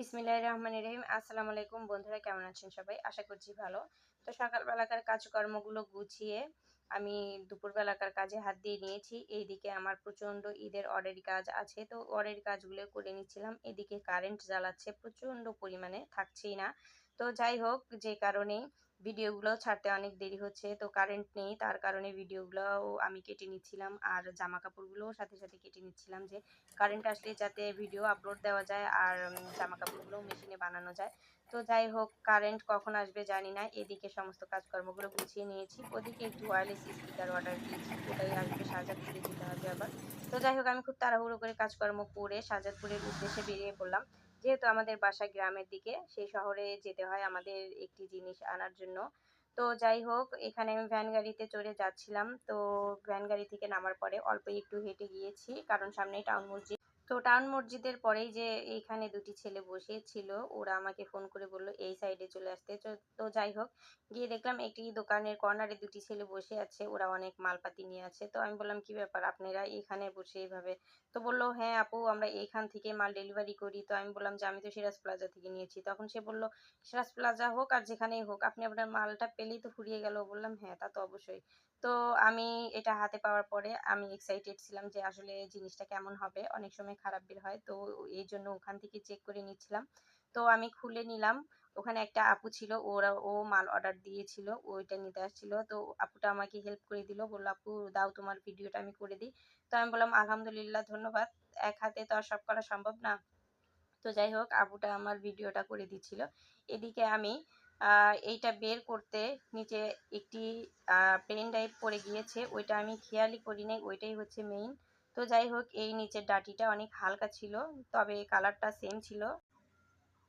বিসমিল্লাহ রহমান রহিম। আসসালামু আলাইকুম বন্ধুরা, কেমন আছেন সবাই? আশা করছি ভালো। তো সকালবেলাকার কাজকর্মগুলো গুছিয়ে আমি দুপুরবেলাকার কাজে হাত দিয়ে নিয়েছি। এইদিকে আমার প্রচণ্ড ঈদের অর্ডার কাজ আছে, তো অর্ডার কাজগুলো করে নিচ্ছিলাম। এদিকে কারেন্ট জ্বালাচ্ছে, প্রচণ্ড পরিমাণে, থাকছেই না। তো যাই হোক, যে কারণে ভিডিওগুলো ছাড়তে অনেক দেরি হচ্ছে, তো কারেন্ট নেই, তার কারণে ভিডিওগুলোও আমি কেটে নিচ্ছিলাম। আর জামা কাপড়গুলোও সাথে সাথে কেটে নিচ্ছিলাম যে কারেন্ট আসলে যাতে ভিডিও আপলোড দেওয়া যায় আর জামা কাপড়গুলোও মেশিনে বানানো যায়। তো যাই হোক কারেন্ট কখন আসবে জানি না, এদিকে সমস্ত কাজকর্মগুলো গুছিয়ে নিয়েছি। ওদিকে একটু ওয়ারলেস স্পিকার অর্ডার দিয়েছি, ওটাই আসবে শাহজাদপুরে যেতে হবে আবার। তো যাই হোক, আমি খুব তাড়াহুড়ো করে কাজকর্ম করে শাহজাদপুরের উদ্দেশ্যে বেরিয়ে পড়লাম। যেহেতু আমাদের বাসা গ্রামের দিকে, সেই শহরে যেতে হয় আমাদের একটি জিনিস আনার জন্য। তো যাই হোক, এখানে আমি ভ্যান গাড়িতে চড়ে যাচ্ছিলাম। তো ভ্যান গাড়ি থেকে নামার পরে অল্প একটু হেঁটে গিয়েছি, কারণ সামনেই টাউন মসজিদ। তো টাউন মসজিদের পরেই যে এইখানে দুটি ছেলে বসে ছিল ওরা আমাকে ফোন করে বলল, এই সাইডে চলে আসতে। তো যাই হোক, গিয়ে দেখলাম একটি দোকানের কর্নারে দুটি ছেলে বসে আছে, ওরা অনেক মালপাতি নিয়ে আছে। তো আমি বললাম, কি ব্যাপার, আপনারা এখানে বসে এইভাবে? তো বলল হ্যাঁ আপু, আমরা এইখান থেকে মাল ডেলিভারি করি। তো আমি বললাম যে, আমি তো সিরাজ প্লাজা থেকে নিয়েছি। তখন সে বলল, সিরাজ প্লাজা হোক আর যেখানেই হোক, আপনি আপনার মালটা পেলেই তো ফুরিয়ে গেল। বললাম হ্যাঁ তা তো অবশ্যই। তো আমি এটা হাতে পাওয়ার পরে আমি এক্সাইটেড ছিলাম যে আসলে জিনিসটা কেমন হবে। অনেক সময় খারাপ বের হয়। তো এই জন্য ওখান থেকে চেক করে নিচ্ছিলাম। তো আমি খুলে নিলাম। ওখানে একটা আপু ছিল, ওরা, ও মাল অর্ডার দিয়েছিল, ওইটা নিতে আসছিল। তো আপুটা আমাকে হেল্প করে দিল। বলল, আপু, দাও তোমার ভিডিওটা আমি করে দিই। তো আমি বললাম, আলহামদুলিল্লাহ, ধন্যবাদ। এক হাতে তো আর সব করা সম্ভব না। তো যাই হোক, আপুটা আমার ভিডিওটা করে দিচ্ছিল। এদিকে আমি এইটা বের করতে নিচে একটি পেন ড্রাইভ পড়ে গিয়েছে। ওইটা আমি খেয়ালই করি নাই। ওইটাই হচ্ছে মেইন তো যাই হোক এই নিচের ডাটিটা অনেক হালকা ছিল তবে কালারটা সেম ছিল।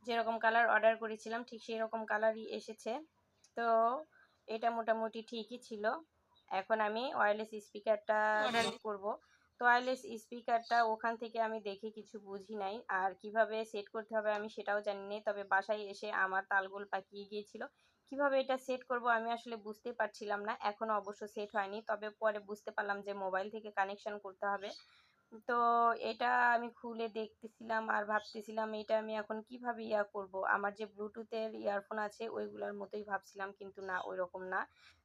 যেরকম কালার অর্ডার করেছিলাম ঠিক সেই রকম কালারই এসেছে। তো এটা মোটামুটি ঠিকই ছিল। এখন আমি ওয়ারলেস স্পিকারটা করব। তো ওয়্যারলেস স্পিকারটা ওখান থেকে আমি দেখে কিছু বুঝি নাই। আর কীভাবে সেট করতে হবে আমি সেটাও জানি না তবে বাসায় এসে আমার তালগোল পাকিয়ে গিয়েছিল। কীভাবে এটা সেট করব আমি আসলে বুঝতে পারছিলাম না। এখনও অবশ্য সেট হয়নি। তবে পরে বুঝতে পারলাম যে মোবাইল থেকে কানেকশন করতে হবে। তো এটা আমি খুলে দেখতেছিলাম আর ভাবতেছিলাম এটা আমি এখন কীভাবে ইয়া করব? আমার যে ব্লুটুথের ইয়ারফোন আছে, ওইগুলোর মতোই ভাবছিলাম, কিন্তু না ওই রকম না।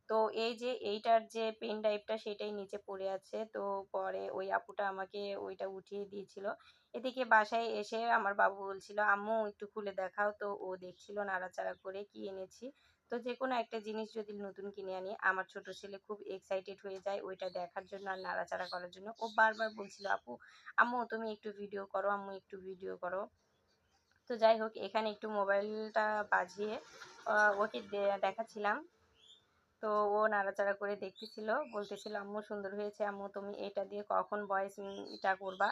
তো এই যে এইটার যে পেন ড্রাইভটা সেটাই নিচে পড়ে আছে। তো পরে ওই আপুটা আমাকে ওইটা উঠিয়ে দিয়েছিল। এদিকে বাসায় এসে আমার বাবু বলছিল, আম্মু, একটু খুলে দেখাও। তো ও দেখছিল নাড়াচাড়া করে কি এনেছি। তো যে কোনো একটা জিনিস যদি নতুন কিনে আনি, আমার ছোট ছেলে খুব এক্সাইটেড হয়ে যায় ওইটা দেখার জন্য আর নাড়াচাড়া করার জন্য। ও বারবার বলছিল, আপু, আম্মু, তুমি একটু ভিডিও করো, আম্মু, একটু ভিডিও করো। তো যাই হোক, এখানে একটু মোবাইলটা বাজিয়ে ওকে দেখাচ্ছিলাম। তো ও নাড়াচাড়া করে দেখতেছিল, বলতেছিল, আম্মু সুন্দর হয়েছে, আম্মু তুমি এটা দিয়ে কখন বয়স এটা করবা?